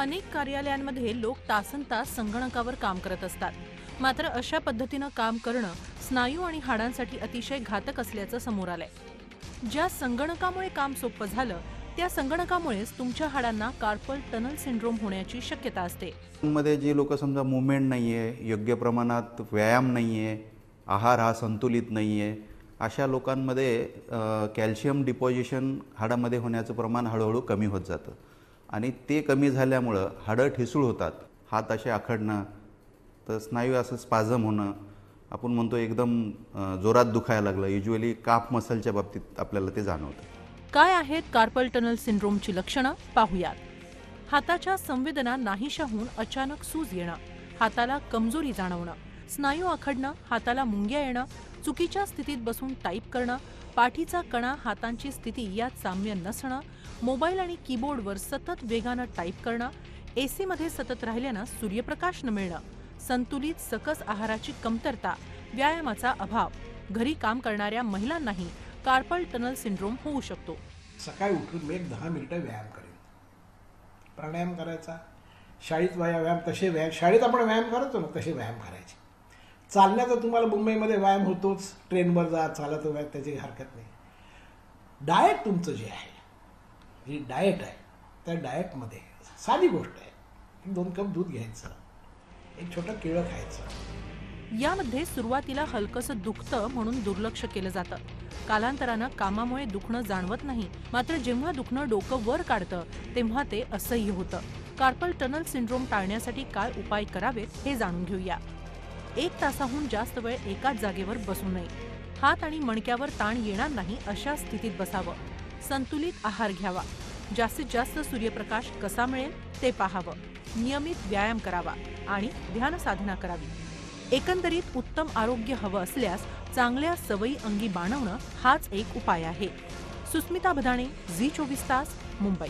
अनेक कार्यालयांमध्ये लोक तासन तास संगणकावर काम करत असतात. मात्र अशा पद्धतीनं काम करणं स्नायू आणि हाडांसाठी अतिशय घातक असल्याचं समोर आलंय. ज्या संगणकामुळे काम सोपं झालं त्या संगणकामुळेच तुमच्या हाडांना कार्पल टनल सिंड्रोम होण्याची शक्यता असते. मध्ये जे लोक समजा मुवमेंट नाही आहे योग्य प्रमाणात व्यायाम नाही आहे आहार हा संतुलित नाही आहे अशा लोकांमध्ये कॅल्शियम डिपॉझिशन हाडामध्ये होण्याचं प्रमाण हळूहळू कमी होत जातं. आणि ते कमी झाल्यामुळं हाडं ठिसूळ होतात. हात असे आखडणं तर स्नायू असं स्पाझम होणं आपण म्हणतो एकदम जोरात दुखायला लागलं. युजली काफ मसलच्या बाबतीत आपल्याला ते जाणवतं. काय आहेत कार्पल टनल सिंड्रोमची लक्षणं? पाहूयात. हाताच्या संवेदना नाहीशा होऊन अचानक सूज येणं हाताला कमजोरी जाणवणं स्नायू आखडणं हाताला मुंग्या येणं चुकीच्या स्थितीत बसून टाईप करणं पाठीचा कणा हातांची स्थिती यात साम्य नसणं मोबाईल आणि कीबोर्डवर सतत वेगानं टाईप करणं एसीमध्ये सतत राहिल्यानं सूर्यप्रकाश न मिळणं संतुलित सकस आहाराची कमतरता व्यायामाचा अभाव घरी काम करणाऱ्या महिलांनाही कार्पल टनल सिंड्रोम होऊ शकतो. सकाळी उठून मी एक दहा मिनिटं व्यायाम करेन. प्राणायाम करायचा. शाळेत व्यायाम तसे व्यायाम शाळेत आपण व्यायाम करतो ना तसे व्यायाम करायचे. चालण्याचा तुम्हाला मुंबईमध्ये व्यायाम होतोच. ट्रेनवर जा चालत व्यायाम त्याची हरकत नाही. डाएट तुमचं जे आहे जी डाएट आहे त्या डाएटमध्ये साधी गोष्ट आहे. दोन कप दूध घ्यायचं एक छोटं केळं खायचं. यामध्ये सुरुवातीला हलकसं दुखतं म्हणून दुर्लक्ष केलं जातं. कालांतरानं कामामुळे दुखणं जाणवत नाही. मात्र जेव्हा दुखणं डोकं वर काढतं तेव्हा ते असह्य होतं. कार्पल टनल सिंड्रोम टाळण्यासाठी काय उपाय करावेत हे जाणून घेऊया. एक तासाहून जास्त वेळ एकाच जागेवर बसू नये. हात आणि मणक्यावर ताण येणार नाही अशा स्थितीत बसावं. संतुलित आहार घ्यावा. जास्तीत जास्त सूर्यप्रकाश कसा मिळेल ते पाहावं. नियमित व्यायाम करावा आणि ध्यान साधना करावी. एकंदरीत उत्तम आरोग्य हवं असल्यास चांगल्या सवयी अंगी बाणवणं हाच एक उपाय आहे. सुस्मिता भदाणे झी चोवीस तास मुंबई.